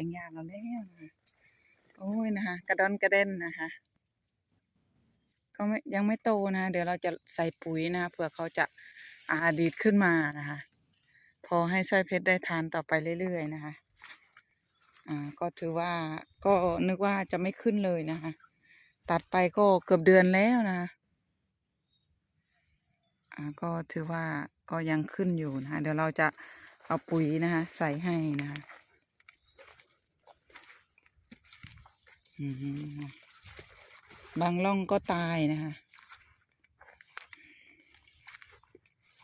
แปลงหญ้าเราแล้วนะคะโอ้ยนะคะ กระดอนกระเด็นนะคะ ก็ไม่ยังไม่โตนะ เดี๋ยวเราจะใส่ปุ๋ยนะเผื่อเขาจะอาดีดขึ้นมานะคะ พอให้สร้อยเพชรได้ทานต่อไปเรื่อยๆนะคะอ่าก็ถือว่าก็นึกว่าจะไม่ขึ้นเลยนะคะ ตัดไปก็เกือบเดือนแล้วนะคะอ่าก็ถือว่าก็ยังขึ้นอยู่นะคะเดี๋ยวเราจะเอาปุ๋ยนะคะ ใส่ให้นะคะอืม บางร่องก็ตายนะคะ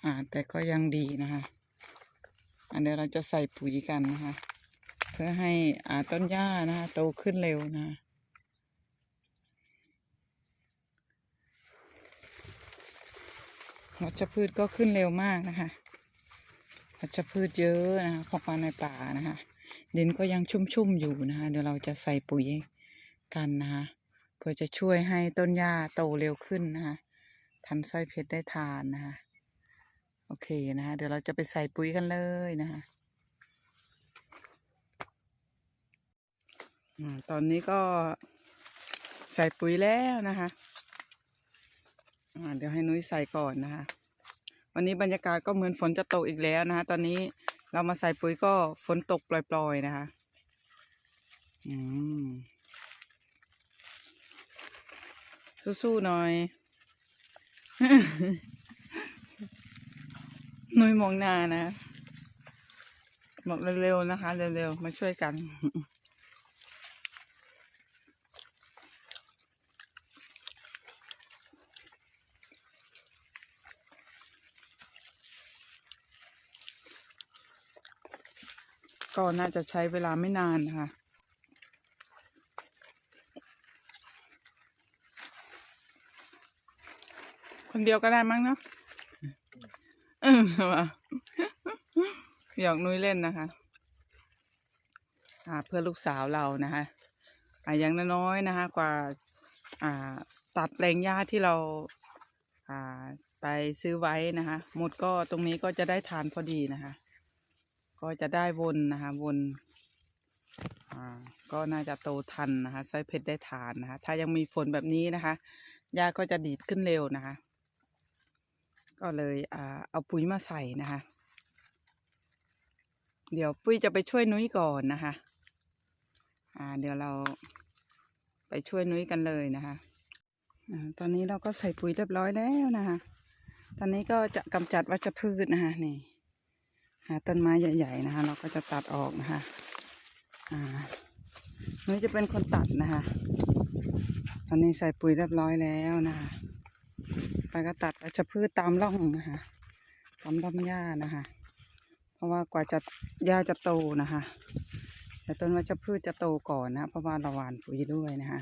อ่า แต่ก็ยังดีนะคะอันเดี๋ยวเราจะใส่ปุ๋ยกันนะคะ เพื่อให้อ่าต้นหญ้านะคะโตขึ้นเร็วนะคะวัชพืชก็ขึ้นเร็วมากนะคะวัชพืชเยอะนะคะพอมาในป่านะคะ ดินก็ยังชุ่มๆอยู่นะคะ เดี๋ยวเราจะใส่ปุ๋ย กันนะคะเพื่อจะช่วยให้ต้นหญ้าโตเร็วขึ้นนะคะทันสร้อยเพชรได้ทานนะคะโอเคนะคะเดี๋ยวเราจะไปใส่ปุ๋ยกันเลยนะคะอ่าตอนนี้ก็ใส่ปุ๋ยแล้วนะคะอ่าเดี๋ยวให้นุ้ยใส่ก่อนนะคะ วันนี้บรรยากาศก็เหมือนฝนจะตกอีกแล้วนะคะ ตอนนี้เรามาใส่ปุ๋ยก็ฝนตกปล่อยๆนะคะ อืม สู้ๆหน่อยนุยมองหน้านะ บอกเร็วๆนะคะ เร็วๆ มาช่วยกัน ก็น่าจะใช้เวลาไม่นานนะคะ คนเดียวก็ได้มั้งเนาะเออหยอกนุ้ยเล่นนะคะอ่าเพื่อลูกสาวเรานะคะอ่าย่างน้อยๆนะคะ กว่าอ่าตัดแปลงหญ้าที่เราอ่าไปซื้อไว้นะคะหมดก็ตรงนี้ก็จะได้ทานพอดีนะคะ ก็จะได้วนนะคะวนอ่าก็น่าจะโตทันนะคะสร้อยเพชรได้ทานนะคะ ถ้ายังมีฝนแบบนี้นะคะหญ้าก็จะดีดขึ้นเร็วนะคะ ก็เลยอเอาปุ๋ยมาใส่นะคะ เดี๋ยวปุ้ยจะไปช่วยนุ้ยก่อนนะคะ อ่า เดี๋ยวเราไปช่วยนุ้ยกันเลยนะคะอตอนนี้เราก็ใส่ปุ๋ยเรียบร้อยแล้วนะคะ ตอนนี้ก็จะกำจัดวัชพืชนะคะนี่หาต้นไม้ใหญ่ ๆนะคะ เราก็จะตัดออกนะคะอ่านุ้ยจะเป็นคนตัดนะคะ ตอนนี้ใส่ปุ๋ยเรียบร้อยแล้วนะคะ ก็ตัดวัชพืชตามร่องนะคะตามร่องหญ้านะคะ เพราะว่ากว่าจะหญ้าจะโตนะคะแต่ต้นวัชพืชจะโตก่อนนะเพราะว่าเราหวานปุ๋ยด้วยนะคะ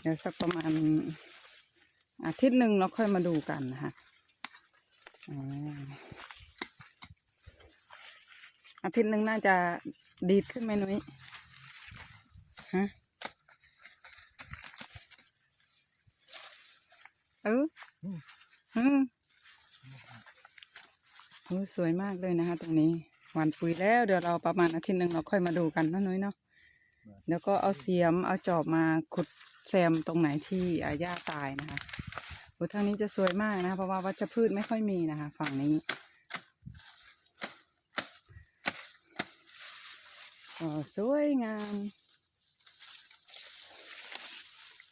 เดี๋ยวสักประมาณอาทิตย์หนึ่งเราค่อยมาดูกันนะคะ อ๋ออาทิตย์หนึ่งน่าจะดีดขึ้นไหมนุ้ยฮะเอออืมโอ้สวยมากเลยนะคะตรงนี้หวานปุ๋ยแล้วเดี๋ยวเราประมาณอาทิตย์หนึ่งเราค่อยมาดูกันนะนุ้ยเนาะแล้วก็เอาเสียมเอาจอบมาขุดแซมตรงไหนที่อาหญ้าตายนะคะโอ้ทางนี้จะสวยมากนะคะเพราะว่าวัชพืชไม่ค่อยมีนะคะ ฝั่งนี้ ก็สวยงาม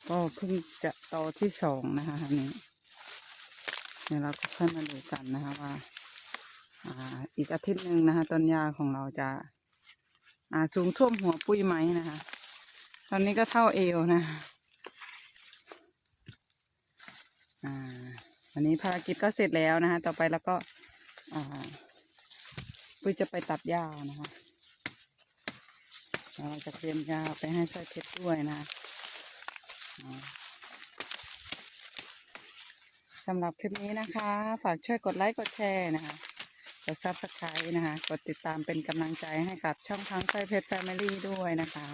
ก็เพิ่งจะต่อที่สองนะคะนี้เดี๋ยวเราก็ค่อยมาดูกันนะคะว่าอ่าอีกอาทิตย์หนึ่งนะคะต้นยาของเราจะอ่าสูงท่วมหัวปุ้ยไหมนะคะ ตอนนี้ก็เท่าเอวนะอ่าวันนี้ภารกิจก็เสร็จแล้วนะคะ ต่อไปแล้วก็อ่าปุ้ยจะไปตัดหญ้านะคะ เราจะเตรียมหญ้าไปให้สร้อยเพชรด้วยนะสำหรับคลิปนี้นะคะ ฝากช่วยกดไลค์กดแชร์นะคะกดซับสไครต์นะคะ กดติดตามเป็นกำลังใจให้กับช่องทางไฟเพชรแฟมิลี่ด้วยนะคะ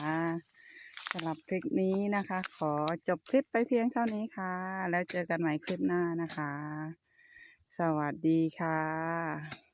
สำหรับคลิปนี้นะคะ ขอจบคลิปไปเพียงเท่านี้ค่ะ แล้วเจอกันใหม่คลิปหน้านะคะ สวัสดีค่ะ